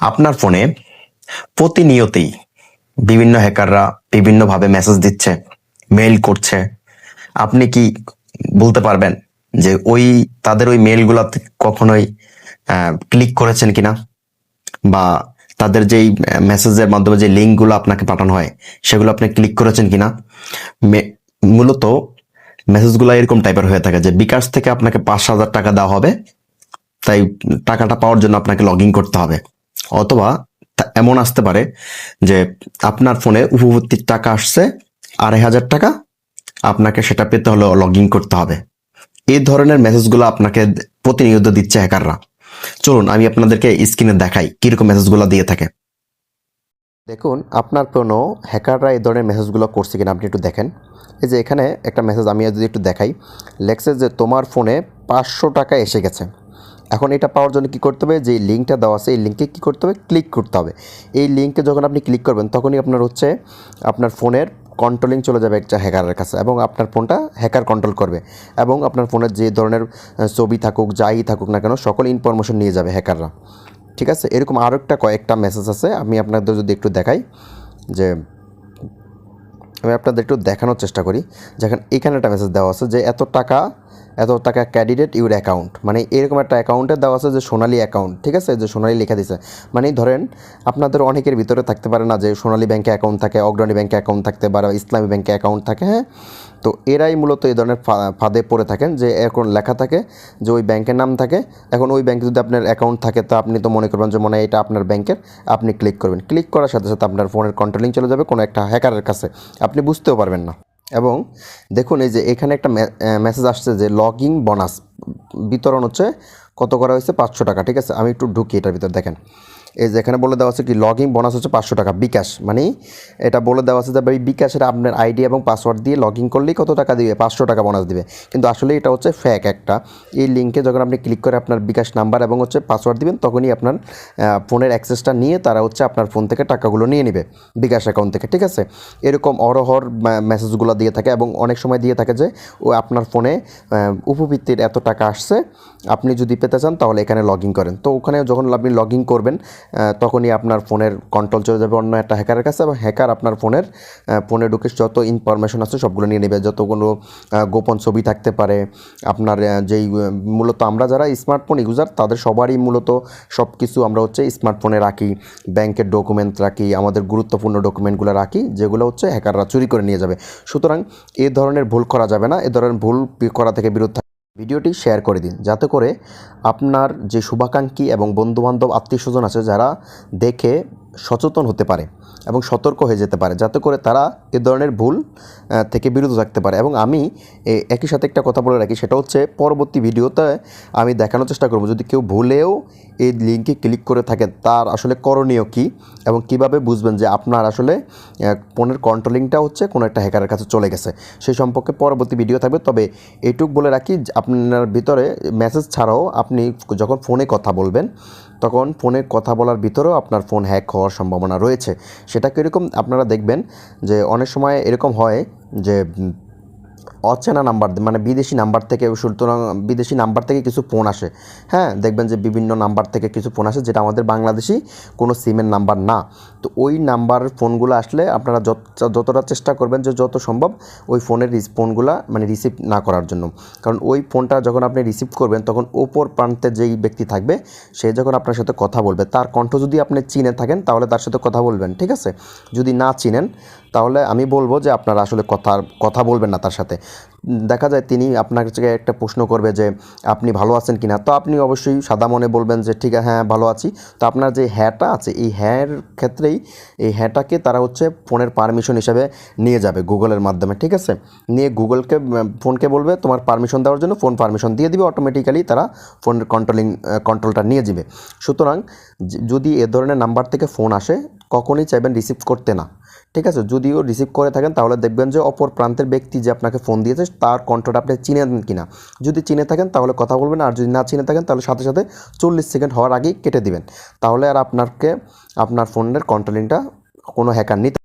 আপনার ফোনে প্রতিনিয়তেই বিভিন্ন হ্যাকাররা বিভিন্নভাবে মেসেজ দিচ্ছে মেইল করছে। আপনি কি বলতে পারবেন যে ওই তাদের ওই মেইলগুলোতে কখনোই ক্লিক করেছেন কিনা? বা তাদের যেই মেসেজের মাধ্যমে যে লিঙ্কগুলো আপনাকে পাঠানো হয়, সেগুলো আপনি ক্লিক করেছেন কিনা? মূলত মেসেজগুলো এরকম টাইপের হয়ে থাকে যে বিকাশ থেকে আপনাকে পাঁচ হাজার টাকা দেওয়া হবে, তাই টাকাটা পাওয়ার জন্য আপনাকে লগ করতে হবে। অথবা এমন আসতে পারে যে আপনার ফোনে উপভোক্তির টাকা আসছে, আড়াই হাজার টাকা, আপনাকে সেটা পেতে হলে লগ ইন করতে হবে। এই ধরনের মেসেজগুলো আপনাকে প্রতিনিয়ত দিচ্ছে হ্যাকাররা চলুন, আমি আপনাদেরকে স্ক্রিনে দেখাই কীরকম মেসেজগুলো দিয়ে থাকে। দেখুন, আপনার কোনো হ্যাকাররা এই ধরনের মেসেজগুলো করছে কিনা, আপনি একটু দেখেন। এই যে এখানে একটা মেসেজ আমি যদি একটু দেখাই। লেখছে যে, তোমার ফোনে পাঁচশো টাকা এসে গেছে। এখন এটা পাওয়ার জন্য কি করতে হবে? যে লিঙ্কটা দেওয়া আছে, এই লিঙ্কে কী করতে হবে? ক্লিক করতে হবে। এই লিঙ্কে যখন আপনি ক্লিক করবেন, তখনই আপনার হচ্ছে আপনার ফোনের কন্ট্রোলিং চলে যাবে একটা হ্যাকারের কাছে এবং আপনার ফোনটা হ্যাকার কন্ট্রোল করবে এবং আপনার ফোনের যে ধরনের ছবি থাকুক, যাই থাকুক না কেন, সকল ইনফরমেশন নিয়ে যাবে হ্যাকাররা। ঠিক আছে? এরকম আরও একটা কয়েকটা মেসেজ আছে। আমি আপনাদের যদি একটু দেখাই, যে আমি আপনাদের একটু দেখানোর চেষ্টা করি। যেখানে এখানে একটা মেসেজ দেওয়া আছে যে, এত টাকা এত টাকা ক্যান্ডিডেট ইউর অ্যাকাউন্ট মানে এরকম একটা অ্যাকাউন্টে দেওয়া আছে যে সোনালি অ্যাকাউন্ট ঠিক আছে? যে সোনালি লেখা দিছে। মানে ধরেন, আপনাদের অনেকের ভিতরে থাকতে পারে না যে সোনালী ব্যাংকে অ্যাকাউন্ট থাকে, অগ্রণী ব্যাংকে অ্যাকাউন্ট থাকতে পারে ইসলামী ব্যাংকে অ্যাকাউন্ট থাকে হ্যাঁ? তো এরাই মূলত এই ধরনের ফাঁদে পড়ে থাকেন যে এখন লেখা থাকে যে ওই ব্যাংকের নাম থাকে। এখন ওই ব্যাংকে যদি আপনার অ্যাকাউন্ট থাকে, তো আপনি তো মনে করবেন যে মনে হয় এটা আপনার ব্যাংকের আপনি ক্লিক করবেন। ক্লিক করার সাথে সাথে আপনার ফোনের কন্ট্রোলিং চলে যাবে, কোনো একটা হ্যাকারের কাছে। আপনি বুঝতেও পারবেন না। এবং দেখুন এই যে এখানে একটা মেসেজ আসছে যে লগিং বোনাস বিতরণ হচ্ছে কত করা হয়েছে? পাঁচশো টাকা, ঠিক আছে? আমি একটু ঢুকি এটার ভিতর, দেখেন। এই যে এখানে বলে দেওয়া আছে কি লগ ইন বোনাস হচ্ছে পাঁচশো টাকা, বিকাশ। মানে এটা বলে দেওয়া আছে যে এই বিকাশের আপনার আইডি এবং পাসওয়ার্ড দিয়ে লগ ইন করলেই কত টাকা দিবে? পাঁচশো টাকা বোনাস দিবে। কিন্তু আসলে এটা হচ্ছে ফ্যাক একটা। এই লিঙ্কে যখন আপনি ক্লিক করে আপনার বিকাশ নাম্বার এবং হচ্ছে পাসওয়ার্ড দিবেন, তখনই আপনার ফোনের অ্যাক্সেসটা নিয়ে তারা হচ্ছে আপনার ফোন থেকে টাকাগুলো নিয়ে নেবে, বিকাশ অ্যাকাউন্ট থেকে, ঠিক আছে? এরকম অরহর মেসেজগুলো দিয়ে থাকে এবং অনেক সময় দিয়ে থাকে যে, ও আপনার ফোনে উপবৃত্তির এত টাকা আসছে, আপনি যদি পেতে চান তাহলে এখানে লগ ইন করেন। তো ওখানে যখন আপনি লগ ইন করবেন তখনই আপনার ফোনের কন্ট্রোল চলে যাবে অন্য একটা হ্যাকারের কাছে এবং হ্যাকার আপনার ফোনের ফোনে ঢুকে যত ইনফরমেশন আছে সবগুলো নিয়ে নেবে, যতগুলো গোপন ছবি থাকতে পারে, আপনার যেই মূলত আমরা যারা স্মার্টফোন ইউজার তাদের সবারই মূলত সব কিছু আমরা হচ্ছে স্মার্টফোনে রাখি ব্যাংকের ডকুমেন্ট রাখি, আমাদের গুরুত্বপূর্ণ ডকুমেন্টগুলো রাখি, যেগুলো হচ্ছে হ্যাকাররা চুরি করে নিয়ে যাবে। সুতরাং এ ধরনের ভুল করা যাবে না, এ ধরনের ভুল করা থেকে থাক- ভিডিওটি শেয়ার করে দিন। যাতে করে আপনার যে শুভাকাঙ্ক্ষী এবং বন্ধুবান্ধব আত্মীয় স্বজন আছে যারা দেখে সচেতন হতে পারে এবং সতর্ক হয়ে যেতে পারে, যাতে করে তারা এ ধরনের ভুল থেকে বিরত থাকতে পারে। এবং আমি একই সাথে একটা কথা বলে রাখি, সেটা হচ্ছে পরবর্তী ভিডিওতে আমি দেখানোর চেষ্টা করব। যদি কেউ ভুলেও এই লিঙ্কে ক্লিক করে থাকে তার আসলে করণীয় কী এবং কীভাবে বুঝবেন যে আপনার আসলে ফোনের কন্ট্রোলিংটা হচ্ছে কোনো একটা হ্যাকারের কাছে চলে গেছে? সেই সম্পর্কে পরবর্তী ভিডিও থাকবে। তবে এইটুক বলে রাখি আপনার ভিতরে মেসেজ ছাড়াও আপনি যখন ফোনে কথা বলবেন, তখন ফোনে কথা বলার ভিতরেও আপনার ফোন হ্যাক হওয়ার সম্ভাবনা রয়েছে। সেটা কীরকম আপনারা দেখবেন যে অনেক সময় এরকম হয় যে অচেনা নাম্বার মানে বিদেশি নাম্বার থেকে সুতরাং বিদেশি নাম্বার থেকে কিছু ফোন আসে। হ্যাঁ দেখবেন যে বিভিন্ন নাম্বার থেকে কিছু ফোন আসে, যেটা আমাদের বাংলাদেশি কোনো সিমের নাম্বার না। তো ওই নাম্বার ফোনগুলো আসলে আপনারা যত, যতটা চেষ্টা করবেন যে যত সম্ভব ওই ফোনের ফোনগুলা মানে রিসিভ না করার জন্য। কারণ ওই ফোনটা যখন আপনি রিসিভ করবেন, তখন ওপর প্রান্তে যেই ব্যক্তি থাকবে, সে যখন আপনার সাথে কথা বলবে, তার কণ্ঠ যদি আপনি চিনে থাকেন, তাহলে তার সাথে কথা বলবেন, ঠিক আছে? যদি না চিনেন তাহলে আমি বলব যে আপনারা আসলে কথা কথা বলবেন না তার সাথে। দেখা যায় তিনি আপনার কাছে একটা প্রশ্ন করবে যে, আপনি ভালো আছেন কিনা? তো আপনি অবশ্যই সাদা মনে বলবেন যে, ঠিক আছে হ্যাঁ ভালো আছি। তো আপনার যে হ্যাঁটা আছে, এই হ্যাঁর ক্ষেত্রেই এই হ্যাঁটাকে তারা হচ্ছে ফোনের পারমিশন হিসাবে নিয়ে যাবে গুগলের মাধ্যমে, ঠিক আছে? নিয়ে গুগলকে ফোনকে বলবে, তোমার পারমিশন দেওয়ার জন্য ফোন পারমিশন দিয়ে দিবে। অটোমেটিক্যালি তারা ফোনের কন্ট্রোলিং কন্ট্রোলটা নিয়ে যাবে। সুতরাং যদি এ ধরনের নাম্বার থেকে ফোন আসে কখনই চাইবেন রিসিভ করতে না। ঠিক আছে? যদিও রিসিভ করে থাকেন, তাহলে দেখবেন যে অপর প্রান্তের ব্যক্তি যে আপনাকে ফোন দিয়েছে, তার কণ্ঠটা আপনি চিনে দেন কি না যদি চিনে থাকেন, তাহলে কথা বলবেন, আর যদি না চিনে থাকেন, তাহলে সাথে সাথে চল্লিশ সেকেন্ড হওয়ার আগেই কেটে দিবেন। তাহলে আর আপনাকে আপনার ফোনের কন্ট্রোলিংটা কোনো হ্যাকার নিতে